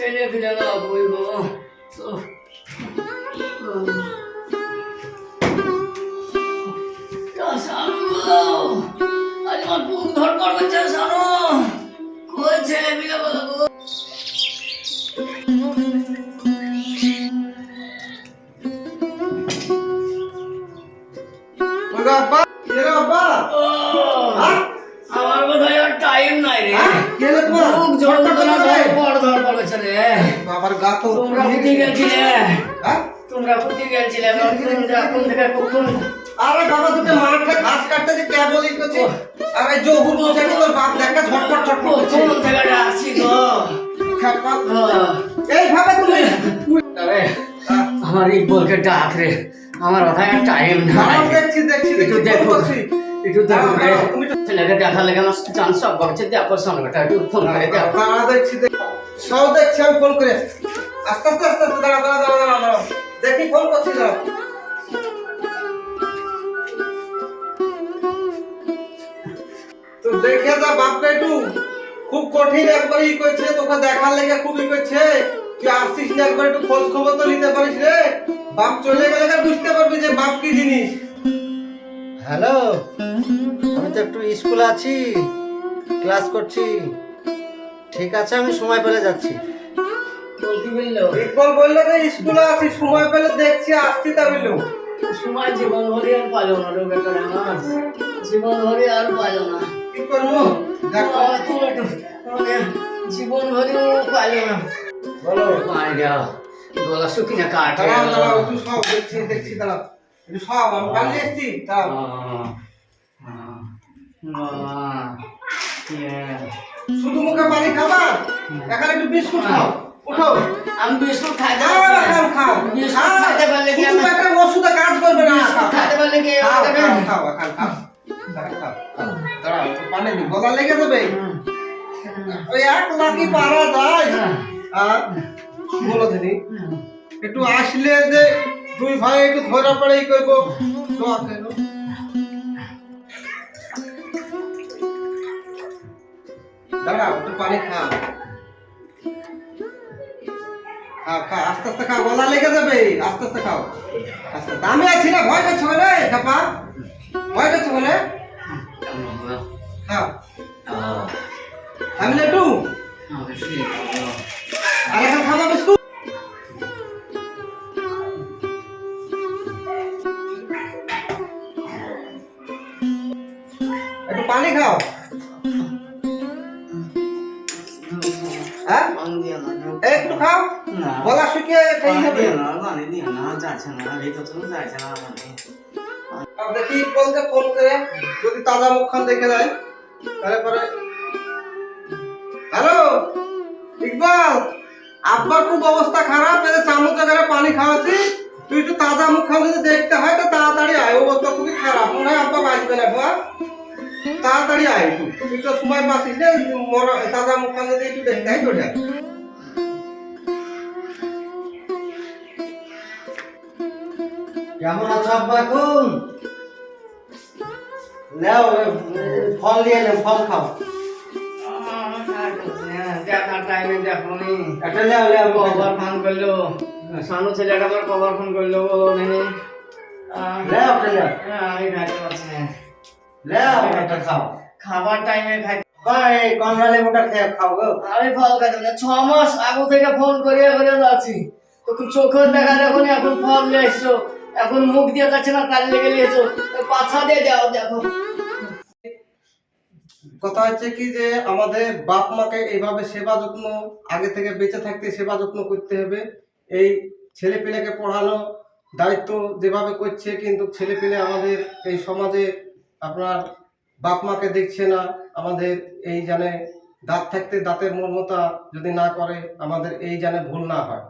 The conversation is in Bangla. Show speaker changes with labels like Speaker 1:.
Speaker 1: ছেলে ফেলে না বলব আমার বুক ধরপড় করছে সানো। কই ছেলে ফেলে বলো গো?
Speaker 2: আমার
Speaker 1: বোধ
Speaker 2: হয়?
Speaker 1: আর টাইম নাই রে। বুক ঝড় ধর ধর
Speaker 2: বাবার গা তো
Speaker 1: তোমরা ফুটি গেছিলে?
Speaker 2: হ্যাঁ?
Speaker 1: তোমরা ফুটি গেছিলে? কোন থেকে
Speaker 2: আরে বাবা মাঠে ঘাস কাটতে যে কে বলি করছে আরে জহুর তোর বাপ দেখা ঝটপট ঝটপট
Speaker 1: থেকে ডাকছি গো?
Speaker 2: খাপা।
Speaker 1: ও,
Speaker 2: এইভাবে তুমি
Speaker 1: আরে আমার ইকবলকে ডাক রে। আমার মাথায় আর টাইম নাই।
Speaker 2: দেখছি দেখছি
Speaker 1: একটু দেখো। একটু দেখো
Speaker 2: তুমি তো-
Speaker 1: ছেলেকে দেখা লেগে চান্স সব করছে দেখো সঙ্গটা একটু ফোন করে দেখো।
Speaker 2: দেখছি দেখছি। সব দেখছি আমি ফোন করে আস্তে আস্তে আস্তে আস্তে দাঁড়া দাঁড়া দাঁড়া দাঁড়া দাঁড়া দেখি ফোন করছি দাঁড়া তো দেখে যা বাপকে একটু। খুব কঠিন একবার ই করছে তোকে দেখার লেগে খুব ই করছে। তুই আসছিস না একবার একটু খোঁজ খবর তো নিতে পারিস রে? বাপ চলে গেলে বুঝতে পারবি যে বাপ কি জিনিস।
Speaker 3: হ্যালো? আমি তো একটু স্কুলে আছি ক্লাস করছি। ঠিক আছে আমি সময় পেলে যাচ্ছি।
Speaker 2: ইকবল বলল যে স্কুলে আছি সময় পেলে দেখছি আসছি তা বলল
Speaker 1: সময় জীবন ভরে আর পালো না রে বেটার আমার। জীবন ভরে আর পালো না।
Speaker 2: কি করব? দেখো।
Speaker 1: মানে জীবন ভরেও পালো না।
Speaker 2: বলো।
Speaker 1: গেল কাঠ
Speaker 2: দাঁড়াও দাঁড়াও একটু সব দেখছি দেখছি দাঁড়াও। সব আমি এসছি। শুধু মুখে পানি খাবা এখানে একটু বিস্কুট খাও উঠো
Speaker 1: আমি বিস্কুট
Speaker 2: খাও
Speaker 1: না।
Speaker 2: খাও খাও খাও।
Speaker 1: খাইতে পারলে কি
Speaker 2: একটা ওষুধে কাজ করবে না
Speaker 1: খাইতে পারলে কি
Speaker 2: খাও দাঁড়াও। পানি গলা লেগে যাবে। ওই এক পারা যায়
Speaker 1: হ্যাঁ।
Speaker 2: আর বলো দিদি একটু আসলে যে দুই ভাই একটু ধরা পড়ে ই করব করো দাঁড়াও একটু পানি খাও খাও খাও আস্তে আস্তে খাও গলা লেগে যাবে। আস্তে আস্তে খাও। আস্তে। আমি আছি না ভয় করছ বলে খাপা ভয় করছ বলে? খাও।
Speaker 1: আহ,
Speaker 2: একটু হ্যাঁ। একটু খাও। গলা শুকিয়ে খাই হবে দেখি বলতে ফোন করে যদি তাজা মুখখান দেখে যায় তাহলে পরে। হ্যালো? ইকবাল আব্বার খুব অবস্থা খারাপ এদের চামচে করে পানি খাওয়াচ্ছি। তুই একটু তাজা মুখ মুখখান যদি দেখতে হয় তো তাড়াতাড়ি আয়। অবস্থা খুবই খারাপ। মনে হয় আব্বা বাঁচবে না তাড়াতাড়ি আয় একটু। তুই তো সময় বাঁচিস না মর- তাজা মুখখান যদি একটু দেখতে তো দেখ
Speaker 3: কেমন আছো আব্বা এখন? নাও ফল নিয়ে নে ফল খাও। একটা নাও নাও
Speaker 1: কবার ফোন করল সানু ছেলেটা আমার কবার ফোন করল বলো দেখি
Speaker 3: নাও একটা নাও।
Speaker 1: হ্যাঁ, আমি খাইতে পারছি না
Speaker 3: নাও খাও।
Speaker 1: খাবার টাইমে খাই
Speaker 3: ভাই কমলা লেবুটা খেয়ে খাও গো।
Speaker 1: আমি ফল না ছ মাস আগে থেকে ফোন করে যাচ্ছি। তখন চোখের দেখা এখন ফল নিয়ে এসছো। এখন মুখ দিয়ে যাচ্ছে না কাল লেগে নিয়েছো পাছা দিয়ে যাও দেখো।
Speaker 2: কথা হচ্ছে কি যে আমাদের বাপ মাকে এইভাবে সেবা যত্ন আগে থেকে বেঁচে থাকতে সেবা যত্ন করতে হবে। এই ছেলে পেলেকে পড়ানো দায়িত্ব যেভাবে করছে কিন্তু ছেলে পেলে আমাদের এই সমাজে আপনার বাপ মাকে দেখছে না, আমাদের এই জানে দাঁত থাকতে দাঁতের মর্মতা যদি না করে, আমাদের এই জানে ভুল না হয়।